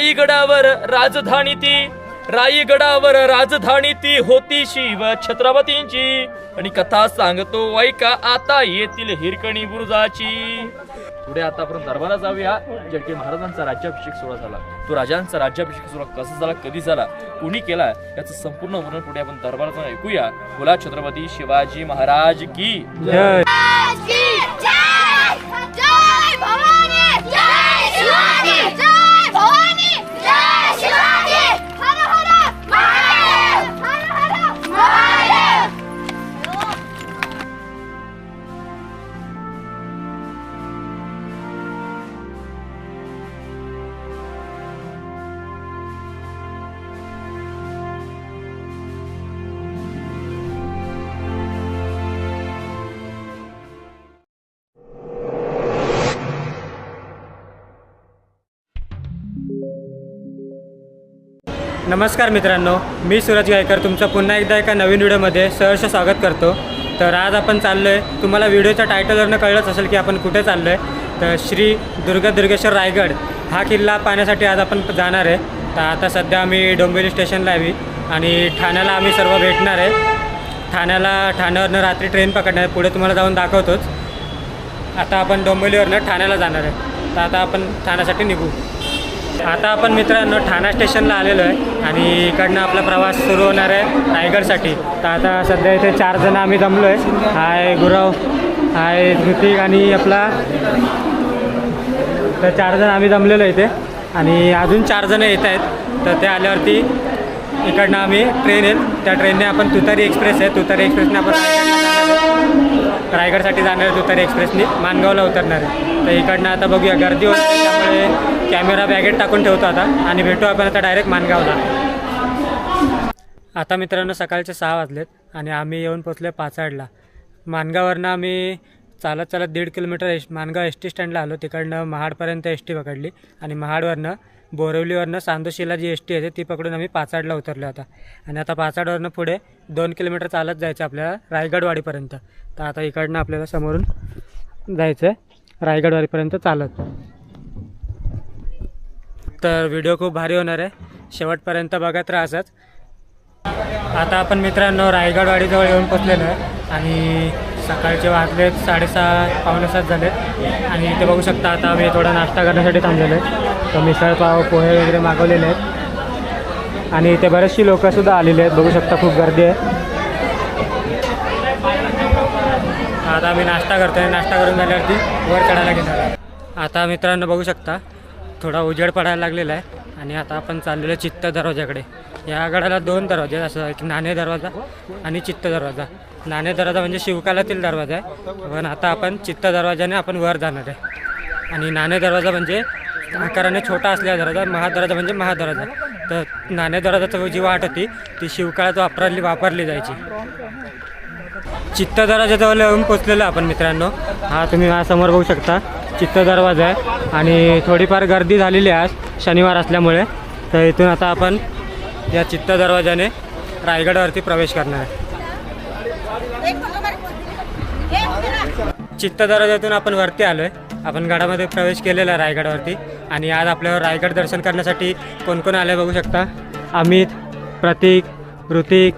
राईगडावर राजधानी ती राईगडावर राजधानी ती होती शिव छत्रपतींची. आणि कथा सांगतो ऐका आता येतील हिरकणी बुरुजाची. पुढे आता आपण दरबारा जाऊया. जडके महाराजांचा राज्याभिषेक सोहळा झाला. तो राजांचा राज्याभिषेक सोहळा कसा झाला कधी झाला कुणी केला याचं संपूर्ण वर्णन पुढे आपण दरबारात ऐकूया. बोला छत्रपती शिवाजी महाराज की जय. की जय! जय भवानी जय शिवाजी जय भवानी! हर नमस्कार मित्रांनो मी सूरज गायकर तुमचं पुन्हा एकदा एका नवीन व्हिडिओमध्ये सहर्ष स्वागत करतो. तर आज आपण चाललो आहे तुम्हाला व्हिडिओच्या टायटलवरनं कळलंच असेल की आपण कुठे चाललो आहे तर श्री दुर्गा दुर्गेश्वर रायगड हा किल्ला पाहण्यासाठी आज आपण जाणार आहे. तर आता सध्या आम्ही डोंबिवली स्टेशनला आहे. आणि ठाण्याला आम्ही सर्व भेटणार आहे. ठाण्याला ठाण्यावरनं रात्री ट्रेन पकडणार आहे. पुढे तुम्हाला जाऊन दाखवतोच. आता आपण डोंबिवलीवरनं ठाण्याला जाणार आहे. तर आता आपण ठाण्यासाठी निघू. आता आपण मित्रांनो ठाणा स्टेशनला आलेलो आहे आणि इकडनं आपला प्रवास सुरू होणार आहे रायगडसाठी तर आता सध्या इथे चार जण आम्ही जमलो आहे हाय गुरव हाय ऋतिक आणि आपला. तर चार जण आम्ही जमलेलो आहे इथे. आणि अजून चार जण येत आहेत. तर ते आल्यावरती इकडनं आम्ही ट्रेन येईल. त्या ट्रेनने आपण तुतारी एक्सप्रेस आहे. तुतारी एक्सप्रेसने आपण रायगडसाठी जाणार आहेत उतर एक्सप्रेसनी मानगावला उतरणार. आहे तर इकडनं आता बघूया गर्दी होती त्यामुळे कॅमेरा बॅगेत टाकून ठेवतो आता आणि भेटू आपण आता डायरेक्ट मानगावला. आता मित्रांनो सकाळचे सहा वाजलेत आणि आम्ही येऊन पोचलो पाचाडला. मानगाववरनं आम्ही चालत चालत दीड kilometre S Mangaon S T स्टँडला आलो. तिकडनं महाडपर्यंत एस टी पकडली आणि महाडवरनं बोरवलीवरनं सांदोशीला जी एस टी आहे ती पकडून आम्ही पाचाडला उतरलो होता आणि आता पाचाडवरनं पुढे दोन किलोमीटर चालत जायचं आपल्याला रायगडवाडीपर्यंत. तर आता इकडनं आपल्याला समोरून जायचं आहे रायगडवाडीपर्यंत चालत. तर व्हिडिओ खूप भारी होणार आहे. शेवटपर्यंत बघत राहाच आता आपण मित्रांनो रायगडवाडीजवळ येऊन पोचलेलो आहे. आणि सकाळचे वाजलेत साडेसहा पावणे सात झालेत. आणि इथे बघू शकता आता आम्ही थोडा नाश्ता करण्यासाठी थांबलेलो आहे. तर मिसळपाव पोहे वगैरे मागवलेले आहेत. आणि इथे बरेचशी लोकंसुद्धा आलेली आहेत. बघू शकता खूप गर्दी आहे. आता आम्ही नाश्ता करतोय. नाश्ता करून झाल्यावरती वर चढायला घेणार आहे. आता मित्रांनो बघू शकता थोडा उजेड पडायला लागलेला आहे. आणि आता आपण चाललेलो आहे चित्त दरवाजाकडे. या गडाला दोन दरवाजे असं एक नाणे दरवाजा आणि चित्त दरवाजा. नाणे दरवाजा म्हणजे शिवकालातील दरवाजा आहे. पण आता आपण चित्त दरवाजाने आपण वर जाणार आहे. आणि नाणे दरवाजा म्हणजे आकाराने छोटा असलेला दरवाजा महादराजा म्हणजे महादराजा. तर नाणे दरवाजाची जी वाट होती ती शिवकाळात वापरली वापरली जायची. चित्त दराजाजवळ येऊन पोचलेलो आपण मित्रांनो. हा तुम्ही हा समोर बघू शकता. चित्त दरवाजा आहे. आणि थोडीफार गर्दी झालेली आहे आज शनिवार असल्यामुळे. तर इथून आता आपण या चित्त दरवाजाने रायगडावरती प्रवेश करणार आहे. चित्त दरवाजातून आपण वरती आलो आहे आपण गडामध्ये प्रवेश केलेला रायगडवरती रायगडावरती. आणि आज आपल्यावर रायगड दर्शन करण्यासाठी कोण कोण आले बघू शकता? अमित प्रतीक ऋतिक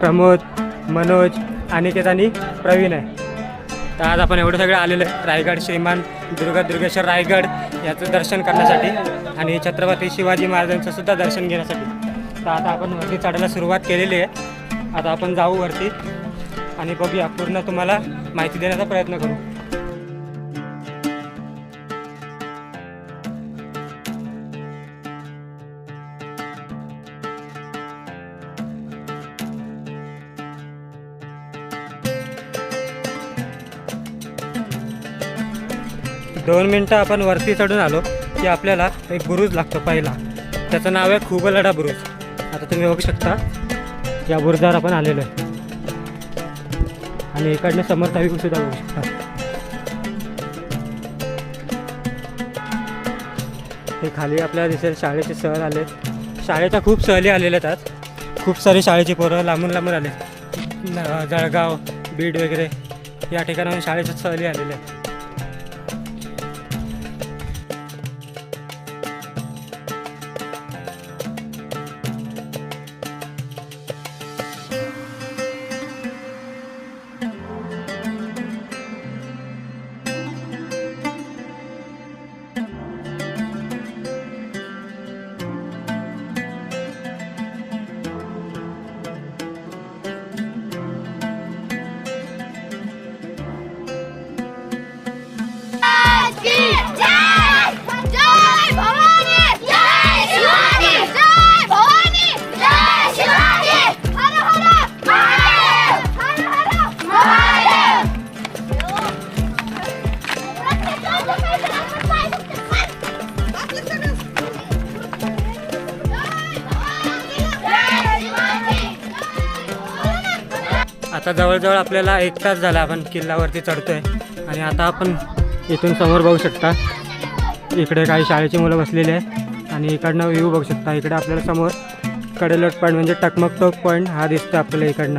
प्रमोद मनोज अनिकेत आणि प्रवीण आहे. तर आज आपण एवढे सगळे आलेलं आहे रायगड श्रीमान दुर्गा दुर्गेश्वर रायगड याचं दर्शन करण्यासाठी आणि छत्रपती शिवाजी महाराजांचं सुद्धा दर्शन घेण्यासाठी. तर आता आपण वरती चढायला सुरुवात केलेली आहे. आता आपण जाऊ वरती आणि बघूया पूर्ण तुम्हाला माहिती देण्याचा प्रयत्न करू. दोन मिनटं आपण वरती चढून आलो की आपल्याला एक बुरुज लागतो पहिला. त्याचं नाव आहे खुबलडा बुरुज. आता तुम्ही बघू शकता या बुरुजावर आपण आलेलो आहे. आणि इकडनं समर्थ विकूनसुद्धा सुद्धा बघू शकता. हे खाली आपल्याला दिसेल शाळेचे सहल आले. शाळेच्या खूप सहली आलेल्या आहेत आज. खूप सारी शाळेची पोरं लांबून लांबून आले. जळगाव बीड वगैरे या ठिकाणाहून शाळेच्या सहली आलेल्या आहेत. आता जवळजवळ आपल्याला एक तास झाला आपण किल्ल्यावरती चढतोय. आणि आता आपण इथून समोर बघू शकता. इकडे काही शाळेची मुलं बसलेली आहे आणि इकडनं व्ह्यू बघू शकता. इकडे आपल्याला समोर कडेलोट पॉईंट म्हणजे टकमक टोक पॉईंट हा दिसतो आपल्याला इकडनं.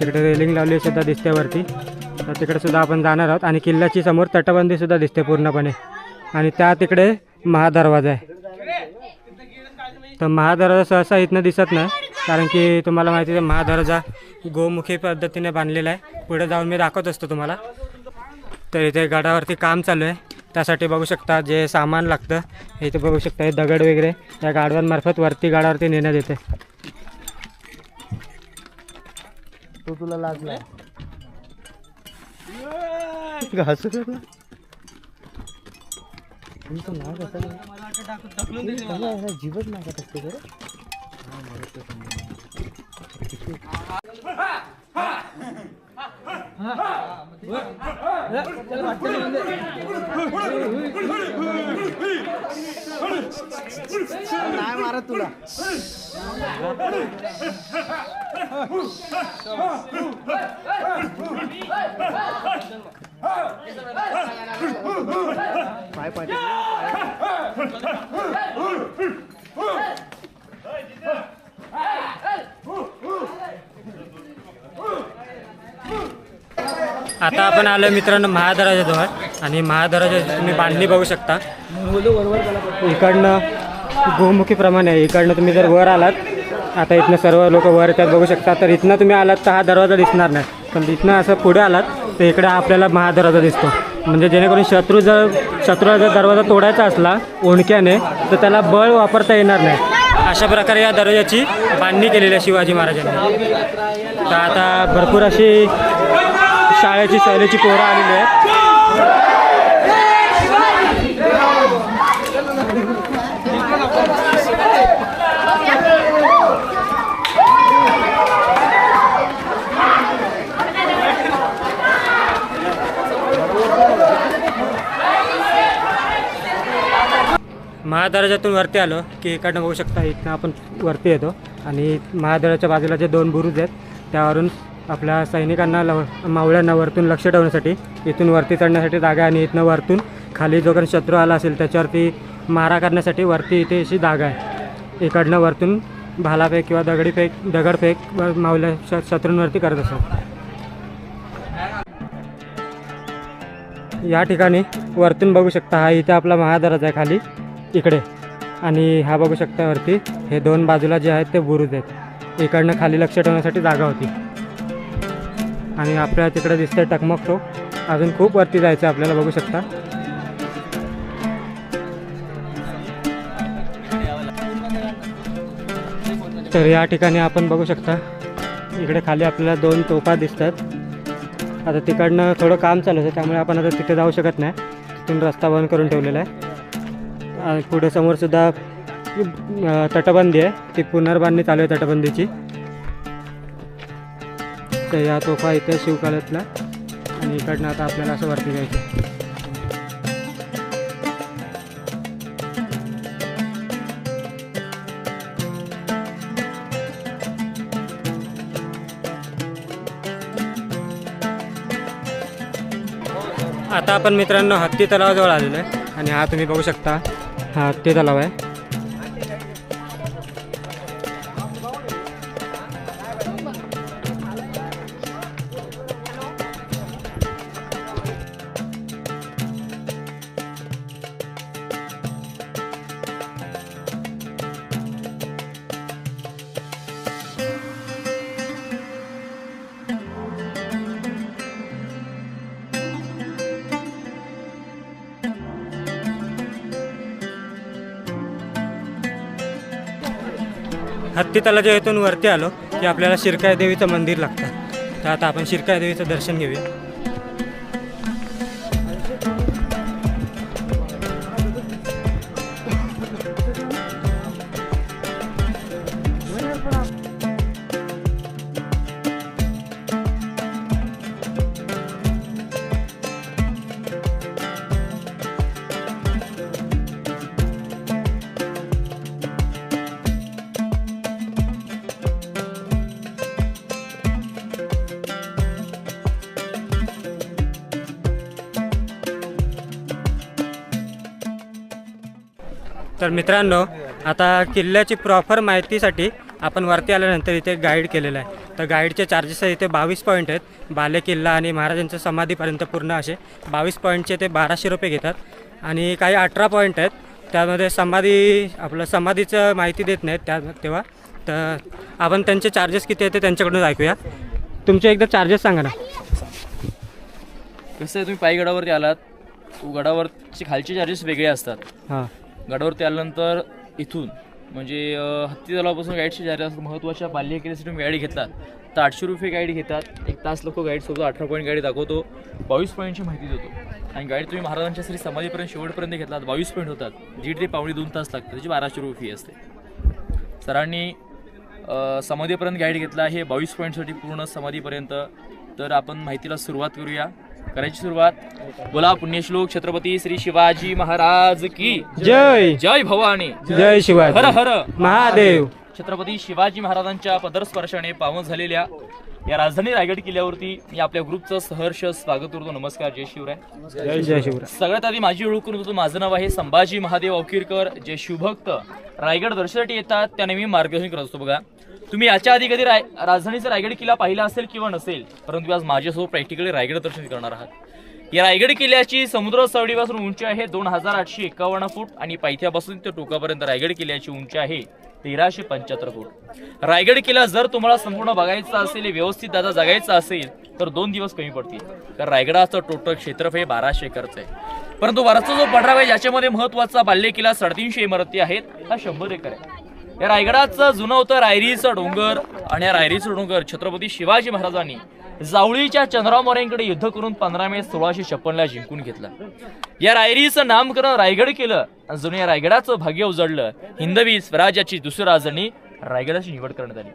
तिकडे रेलिंग लावली सुद्धा दिसते वरती. तर तिकडेसुद्धा आपण जाणार आहोत. आणि किल्ल्याची समोर तटबंदीसुद्धा दिसते पूर्णपणे. आणि त्या तिकडे महादरवाजा आहे. तर महादरवाजा सहसा इथनं दिसत नाही. कारण की तुम्हाला माहिती आहे महादरवाजा गोमुखी पद्धतीने बांधलेला आहे. पुढे जाऊन मी दाखवत असतो तुम्हाला. तर इथे गडावरती काम चालू आहे. त्यासाठी बघू शकता जे सामान लागतं इथे बघू शकता हे दगड वगैरे या गाडवांमार्फत वरती गाडावरती नेण्यात येते. तो तुला लागला. जीवच नाकात असते का नाही मारत तुला पाय पाय आता आपण आलो मित्रांनो महादराजाजवळ आणि महादराजाची तुम्ही बांधणी बघू शकता. इकडनं गोमुखीप्रमाणे आहे इकडनं तुम्ही जर वर आलात आता इथनं सर्व लोक वर येतात बघू शकता. तर इथनं तुम्ही आलात तर हा दरवाजा दिसणार नाही. पण इथनं असं पुढे आलात तर इकडे आपल्याला महादरवाजा दिसतो. म्हणजे जेणेकरून शत्रू जर शत्रूला जर दरवाजा तोडायचा असला ओणक्याने तर त्याला बळ वापरता येणार नाही. अशा प्रकारे या दरवाजाची बांधणी केलेली आहे शिवाजी महाराजांनी. तर आता भरपूर अशी शाळेची सहलीची पोरं आलेली आहेत. महादराजातून वरती आलो की इकडनं बघू शकता इथनं आपण वरती येतो. आणि महादराच्या बाजूला जे दोन बुरुज आहेत त्यावरून आपल्या सैनिकांना लव मावळ्यांना वरतून लक्ष ठेवण्यासाठी इथून वरती चढण्यासाठी जागा आहे आणि इथनं वरतून खाली जो काही शत्रू आला असेल त्याच्यावरती मारा करण्यासाठी वरती इथे अशी जागा आहे. इकडनं वरतून भालाफेक किंवा दगडी फेक दगडफेक व मावल्या श शत्रूंवरती करत असतात या ठिकाणी वरतून बघू शकता हा इथे आपला महादराज आहे खाली. इकडे. आणि हा बघू शकता वरती हे दोन बाजूला जे आहेत ते बुरुज आहेत. इकडनं खाली लक्ष ठेवण्यासाठी जागा होती. आणि आपल्याला तिकडे दिसतंय टकमक तो. अजून खूप वरती जायचं आहे आपल्याला बघू शकता. तर या ठिकाणी आपण बघू शकता इकडे खाली आपल्याला दोन तोफा दिसतात. आता तिकडनं थोडं काम चालू आहे त्यामुळे आपण आता तिथे जाऊ शकत नाही. तिथून रस्ता बंद करून ठेवलेला आहे. पुढे समोरसुद्धा तटबंदी आहे. ती पुनर्बांधणी चालू आहे तटबंदीची. तर या तोफा इथे शिवकाळातला आणि इकडनं आता आपल्याला असं वरती जायचं आता आपण मित्रांनो हत्ती तलावाजवळ आलेलो आहे. आणि हा तुम्ही बघू शकता. हा ते तलाव आहे. हत्तीतलाच्या इथून वरती आलो की आपल्याला शिरकाय देवीचं मंदिर लागतं. तर आता आपण शिरकाय देवीचं दर्शन घेऊया. तर मित्रांनो आता किल्ल्याची प्रॉपर माहितीसाठी आपण वरती आल्यानंतर इथे गाईड केलेलं आहे. तर गाईडचे चार्जेस इथे बावीस पॉईंट आहेत. बाले किल्ला आणि महाराजांच्या समाधीपर्यंत पूर्ण असे बावीस पॉईंटचे ते बाराशे रुपये घेतात. आणि काही अठरा पॉईंट आहेत. त्यामध्ये समाधी आपलं समाधीचं माहिती देत नाहीत त्या तेव्हा. तर आपण त्यांचे चार्जेस किती आहेत ते त्यांच्याकडून ऐकूया. तुमचे एकदा चार्जेस सांगा ना. कसं आहे तुम्ही पायी गडावरती आलात. गडावरचे खालचे चार्जेस वेगळे असतात. हां. गडावरती आल्यानंतर इथून म्हणजे हत्ती तलावापासून गाईडचे असतात. महत्त्वाच्या बाल्य केल्यासाठी तुम्ही गाईड घेतलात. तर आठशे रुपये गाईड घेतात. एक तास लोक गाईड सोबत अठरा पॉईंट गाडी दाखवतो. बावीस पॉईंटची माहिती देतो. आणि गाईड तुम्ही महाराजांच्या श्री समाधीपर्यंत शेवटपर्यंत घेतलात. बावीस पॉईंट होतात. दीड ते पावणे दोन तास लागतात. त्याची बाराशे रुपये फी असते. सरांनी समाधीपर्यंत गाईड घेतला आहे. बावीस पॉईंटसाठी पूर्ण समाधीपर्यंत. तर आपण माहितीला सुरुवात करूया. करायची सुरुवात. बोला पुण्यश्लोक छत्रपती श्री शिवाजी महाराज की जय. जय भवानी. जय शिवाजी. हर हर. महादेव. छत्रपती शिवाजी महाराजांच्या पदरस्पर्शाने पावन झालेल्या या राजधानी रायगड किल्ल्यावरती मी आपल्या ग्रुपचं सहर्ष स्वागत करतो. नमस्कार जय शिवराय. जय जय शिवराय. सगळ्यात आधी माझी ओळख करून देतो. माझं नाव आहे संभाजी महादेव अवकिरकर जे शिवभक्त रायगड दर्शनासाठी येतात त्याने मी मार्गदर्शन करत असतो. बघा तुम्ही याच्या आधी कधी राय राजधानीचा रायगड किल्ला पाहिला असेल किंवा नसेल परंतु आज माझ्यासोबत प्रॅक्टिकली रायगड दर्शन करणार आहात. या रायगड किल्ल्याची समुद्र सवडीपासून उंची आहे दोन हजार आठशे एकावन्न फूट आणि पायथ्यापासून ते टोकापर्यंत रायगड किल्ल्याची उंची आहे तेराशे पंच्याहत्तर फूट. रायगड किल्ला जर तुम्हाला संपूर्ण बघायचा असेल व्यवस्थित दादा जगायचा असेल तर दोन दिवस कमी पडतील. कारण रायगडाचं टोटल क्षेत्रफळ हे बाराशे एकरचं आहे. परंतु वरचा जो पठार आहे ज्याच्यामध्ये महत्त्वाचा बाल्य किल्ला साडेतीनशे इमारती आहेत हा शंभर एकर आहे. या रायगडाचं जुनं होतं रायरीचं डोंगर आणि या रायरीचं डोंगर छत्रपती शिवाजी महाराजांनी जावळीच्या चंद्रराव मोऱ्यांकडे युद्ध करून पंधरा मे सोळाशे छप्पनला जिंकून घेतलं. या रायरीचं नामकरण रायगड केलं आणि जणू या रायगडाचं भाग्य उजळलं. हिंदवी स्वराज्याची दुसरी राजधानी रायगडाची निवड करण्यात आली.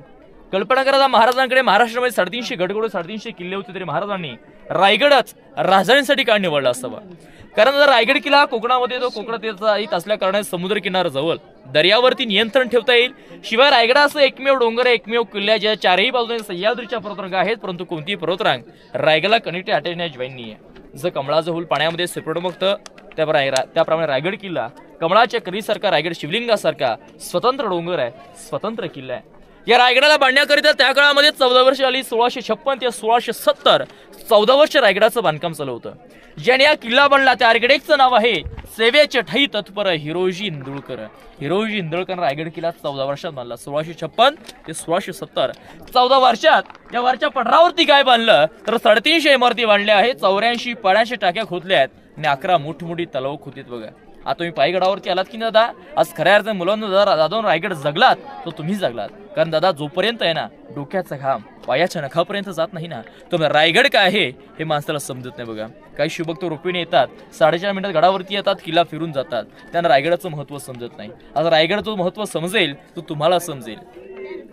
कल्पना करा महाराजांकडे महाराष्ट्रामध्ये साडेतीनशे गडगोड साडेतीनशे किल्ले होते तरी महाराजांनी रायगडच राजधानीसाठी का निवडला असावा? कारण जर रायगड किल्ला कोकणामध्ये तो कोकणात येत- येत असल्या कारणाने समुद्र किनारा जवळ दर्यावरती नियंत्रण ठेवता येईल. शिवाय रायगडा असं एकमेव डोंगर आहे, एकमेव किल्ल्या ज्या चारही बाजूने सह्याद्रीच्या पर्वतरांगा आहेत परंतु कोणतीही पर्वतरांग रायगडला कनेक्ट अटॅच जॉईन नाही आहे. जर कमळाचं हुल पाण्यामध्ये सेपरेट बघतं त्याप्रमाणे त्याप्रमाणे रायगड किल्ला कमळाच्या करीसारखा रायगड शिवलिंगासारखा स्वतंत्र डोंगर आहे स्वतंत्र किल्ला आहे. या रायगडाला बांधण्याकरिता त्या काळामध्ये चौदा वर्ष आली सोळाशे छप्पन ते सोळाशे सत्तर चौदा वर्ष रायगडाचं बांधकाम चालू होतं. ज्याने हा किल्ला बांधला त्या रायगडेकचं नाव आहे सेवेचे ठई तत्पर हिरोजी इंदुळकर हिरोजी इंदुळकर रायगड किल्ला चौदा वर्षात बांधला सोळाशे छप्पन ते सोळाशे सत्तर चौदा वर्षात या वरच्या पठारावरती काय बांधलं तर साडेतीनशे इमारती बांधल्या आहेत चौऱ्याऐंशी पाण्याशे टाक्या खोदल्या आहेत आणि अकरा मोठमोठी तलाव खोदीत बघा आता तुम्ही पायगडावरती आलात की नाही दादा आज खऱ्या अर्थ मुलांना दादा दादा रायगड जगलात तर तुम्ही जगलात कारण दादा जोपर्यंत आहे ना डोक्याचा घाम पायाच्या नखापर्यंत जात नाही ना. तर रायगड काय आहे? हे माणसाला समजत नाही बघा. काही शुभक तो रोपीने येतात साडेचार मिनिटात गडावरती येतात किल्ला फिरून जातात. त्यांना रायगडाचं महत्त्व समजत नाही. आता रायगडाचं महत्त्व समजेल तो तुम्हाला समजेल.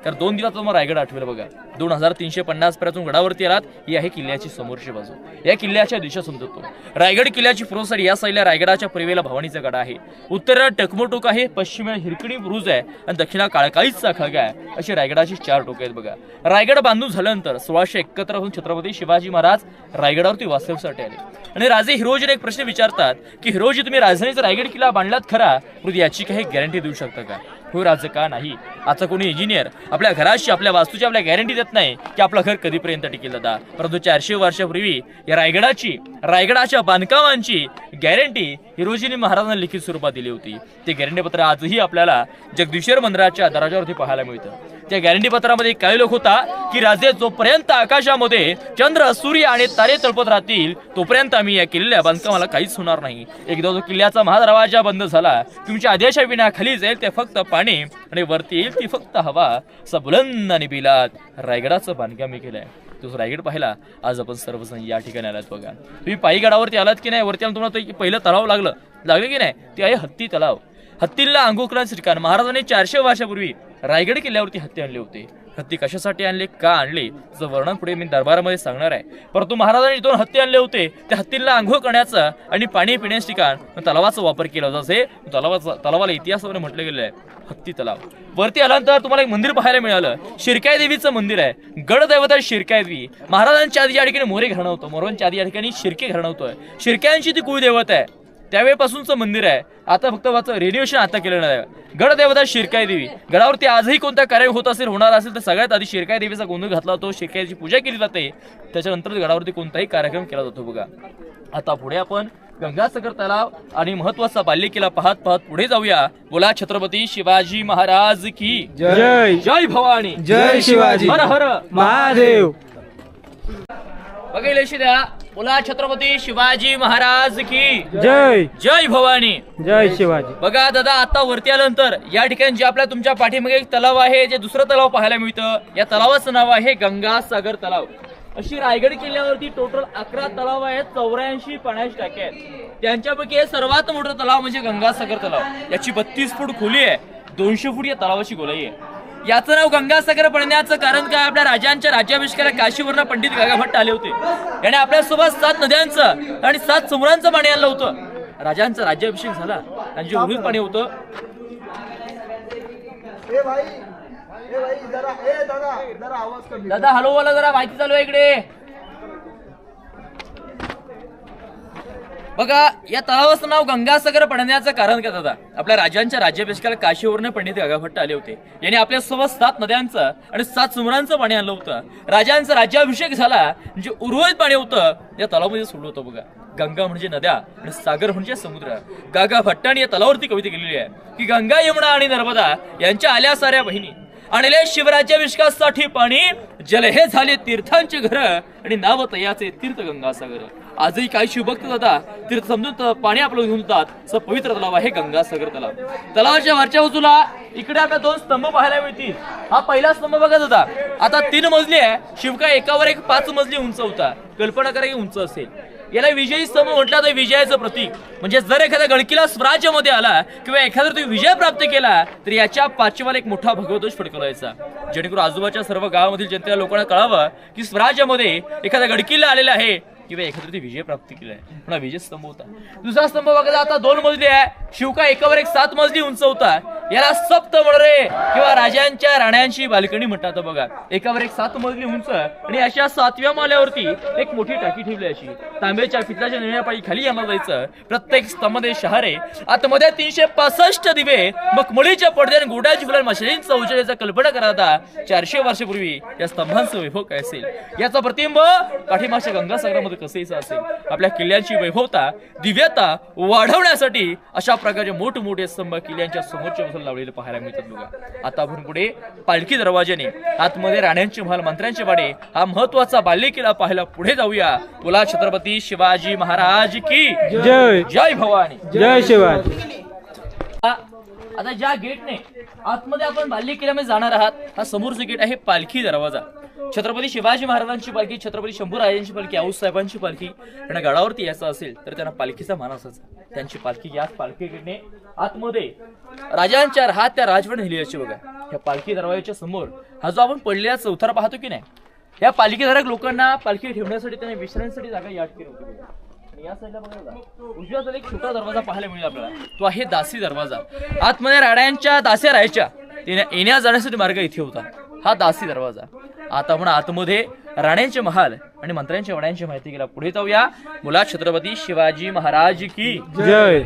कारण दोन दिवस तुम्हाला रायगड आठवेल बघा. दोन हजार तीनशे पन्नास पर्यंत गडावरती आलात ही आहे किल्ल्याची समोरची बाजू. या किल्ल्याच्या दिशा समजतो. रायगड किल्ल्याची पूर्व या साईडला रायगडाच्या पूर्वेला भवानीचा गडा आहे. उत्तरेला टकमोटोक आहे पश्चिमेला हिरकणी बुरुज आहे आणि दक्षिणा काळकाळीचा खग आहे. अशी रायगडाची चार टोक आहेत बघा. रायगड बांधून झाल्यानंतर सोळाशे एकत्रपासून छत्रपती शिवाजी महाराज रायगडावरती वास्तव्यासाठी आले. आणि राजे हिरोजीने एक प्रश्न विचारतात की हिरोजी तुम्ही राजधानीचा रायगड किल्ला बांधलात खरा? याची काही गॅरंटी देऊ शकता का? हो राज का नाही? आता कोणी इंजिनियर आपल्या घराशी आपल्या वास्तूची आपल्या गॅरंटी देत नाही की आपलं घर कधीपर्यंत टिकेल दादा. परंतु चारशे वर्षापूर्वी या रायगडाची रायगडाच्या बांधकामांची गॅरंटी हिरोजीने महाराजांना लिखित स्वरूपात दिली होती. ते गॅरंटी पत्र आजही आपल्याला जगदीश्वर मंदिराच्या दराजावरती पाहायला मिळतं. त्या गॅरंटी पत्रामध्ये काय लोक होता की राजे जोपर्यंत आकाशामध्ये चंद्र सूर्य आणि तारे तळपत राहतील तोपर्यंत आम्ही या किल्ल्या बांधकामाला काहीच होणार नाही. एकदा जो किल्ल्याचा महादरवाजा बंद झाला तुमच्या आदेशाविना खाली जाईल ते फक्त पाणी आणि वरती येईल ती फक्त हवा. असा बुलंद आणि बिलात रायगडाचं बांधकाम मी केलंय. तो रायगड पाहिला. आज आपण सर्वजण या ठिकाणी आलात बघा. तुम्ही पायीगडावरती आलात की नाही? वरती आलं तुम्हाला तो पहिलं तलाव लागलं. लागलं की नाही? ते आहे हत्ती तलाव. हत्तीला अंगोकरांचं श्रीकांत. महाराजांनी चारशे वर्षापूर्वी रायगड किल्ल्यावरती हत्ती आणले होते. हत्ती कशासाठी आणले का आणले त्याचं वर्णन पुढे मी दरबारामध्ये सांगणार आहे. परंतु महाराजांनी दोन हत्ती आणले होते. त्या हत्तीला आंघोळ करण्याचं आणि पाणी पिण्याचं ठिकाण तलावाचा वापर केला होता. असे तलावाचा तलावाला इतिहासामध्ये म्हटलं गेलं आहे हत्ती तलाव. वरती आल्यानंतर तुम्हाला एक मंदिर पाहायला मिळालं. शिरकाय देवीचं मंदिर आहे. गडदैवत आहे शिरकाय देवी. महाराजांच्या आधी या ठिकाणी मोरे घराणं होतं. मोरांच्या आधी या ठिकाणी शिरके घराणं होतं. शिरक्यांची ती कुळदैवत आहे. त्यावेळेपासूनचं मंदिर आहे. आता फक्त त्याचं रेडिएशन आता केलं नाही. गडदेवता शिरकाई देवी. गडावरती आजही कोणता कार्य होत असेल होणार असेल तर सगळ्यात आधी शिरकाई देवीचा गोंधळ घातला जातो शिरकाईची पूजा केली जाते. त्याच्यानंतर गडावरती कोणताही कार्यक्रम केला जातो बघा. आता पुढे आपण गंगासागर तलाव आणि महत्त्वाचा बाल्यकिल्ला पाहत पाहत पुढे जाऊया. बोला छत्रपती शिवाजी महाराज की जय. जय भवानी. जय शिवाजी. हर हर महादेव. द्या बोला छत्रपती शिवाजी महाराज की जय. जय भवानी. जय शिवाजी. बघा दादा आता वरती आल्यानंतर या ठिकाणी जे आपल्या तुमच्या पाठीमागे एक तलाव आहे जे दुसरं तलाव पाहायला मिळतं. या तलावाचं नाव आहे गंगासागर तलाव. अशी रायगड किल्ल्यावरती टोटल अकरा तलाव आहेत चौऱ्याऐंशी पाण्याची टाके आहेत. त्यांच्यापैकी हे सर्वात मोठं तलाव म्हणजे गंगासागर तलाव. याची बत्तीस फूट खोली आहे. दोनशे फूट या तलावाची गोलाई आहे. याचं नाव गंगासागर पडण्याचं कारण काय? आपल्या राजांच्या राज्याभिषेकाला काशीवरनं पंडित गागाभट्ट आले होते. याने आपल्यासोबत सात नद्यांचं आणि सात समुद्रांचं पाणी आणलं होतं. राजांचा राज्याभिषेक झाला. आणि जे पाणी होतं दादा हॅलो बोला जरा माहिती चालू आहे इकडे. बघा या तलावाचं नाव गंगासागर पडण्याचं कारण काय दादा? आपल्या राजांच्या राज्याभिषेकाला काशीवरून पंडित गागाभट्ट आले होते. यांनी आपल्यासोबत सात नद्यांचं आणि सात सुमरांचं पाणी आणलं होतं. राजांचा राज्याभिषेक झाला म्हणजे उर्वरित पाणी होतं. या तलावामध्ये सोडलं होतं बघा. गंगा म्हणजे नद्या आणि सागर म्हणजे समुद्र. गागा भट्टाने या तलावावरती कविता केलेली आहे की गंगा यमुना आणि नर्मदा यांच्या आल्या साऱ्या बहिणी आणले शिवराज्याभिषेकासाठी पाणी. जल हे झाले तीर्थांचे घर आणि नाव तयाचे तीर्थ गंगासागर. आजही काही शिवभक्त दादा तीर्थ समजून पाणी आपलं घेऊन जातात. असं पवित्र तलाव आहे गंगासागर तलाव. तलावाच्या वरच्या बाजूला इकडे आपल्या दोन स्तंभ पाहायला मिळतील. हा पहिला स्तंभ बघत होता आता तीन मजली आहे. शिवका एकावर एक पाच मजली उंच होता. कल्पना करा की उंच असेल. याला विजयी स्तंभ म्हटला तर विजयाचं प्रतीक. म्हणजे जर एखाद्या गडकीला स्वराज्यामध्ये आला किंवा एखादा तुम्ही विजय प्राप्त केला तर याच्या पाचव्याला एक मोठा भगवतोष फडकवायचा. जेणेकरून आजोबाच्या सर्व गावामधील जनतेला लोकांना कळावं की स्वराज्यामध्ये एखाद्या गडकीला आलेला आहे. किंवा एखाद्या विजय प्राप्त केलाय पुन्हा विजय स्तंभ होता दुसरा स्तंभ बघा आता दोन मजली आहे. शिवका एकावर एक सात मजली उंच होता याला सप्त रे. किंवा राजांच्या राण्यांची बाल्कनी म्हणतात बघा. एकावर एक सात मजली उंच आणि अशा सातव्या माल्यावरती एक मोठी टाकी ठेवली अशी. तांब्याच्या पितळाच्या निर्णयापायी खाली यांना जायचं प्रत्येक स्तंभामध्ये शहारे. आतमध्ये तीनशे पासष्ट दिवे मखमलीच्या पडद्याने गोड्याची फुलं मशिनींचा उजेडाचा कल्पना करता चारशे वर्षापूर्वी या स्तंभांचं वैभव काय असेल? याचा प्रतिबिंब पाठीमागच्या गंगासागरामध्ये कसंहीच असेल. आपल्या किल्ल्यांची वैभवता दिव्यता वाढवण्यासाठी अशा प्रकारचे मोठमोठे स्तंभ किल्ल्यांच्या समोरच्या बाजूला लावलेले पाहायला मिळतात बघा. आता आपण पुढे पालखी दरवाजाने आतमध्ये राण्यांचे महल मंत्र्यांचे वाडे. हा महत्त्वाचा बाल्यकिल्ला पाहायला पुढे जाऊया. बोला छत्रपती शिवाजी महाराज की जय. जय भवानी. जय शिवाजी. आता ज्या गेटने आतमध्ये आपण बाल्य किल्ल्यामध्ये जाणार आहात हा समोरचं गेट आहे पालखी दरवाजा. छत्रपती शिवाजी महाराजांची पालखी छत्रपती शंभूराजांची पालखी आऊस साहेबांची पालखी. त्यांना गडावरती यायचं असेल तर त्यांना पालखीचा मान असायचा त्यांची पालखी याच पालखी गेटने आतमध्ये. राजांच्या हात त्या राजवट नेली अशी बघा. या पालखी दरवाजाच्या समोर हा जो आपण पडलेला चौथारा पाहतो की नाही या पालखीधारक लोकांना पालखी ठेवण्यासाठी त्यांना विश्रांतीसाठी जागा याट केली होती या साईडला बघा. उजव्या साईडला एक छोटा दरवाजा पाहायला मिळेल आपल्याला. तो आहे दासी दरवाजा. आतमध्ये राड्यांच्या दास्या राहायच्या. येण्या जाण्यासाठी मार्ग इथे होता. हा दासी दरवाजा. आता आपण आतमध्ये राण्यांचे महाल आणि मंत्र्यांच्या वड्यांची माहिती गेला पुढे जाऊया. मुला छत्रपती शिवाजी महाराज की जय.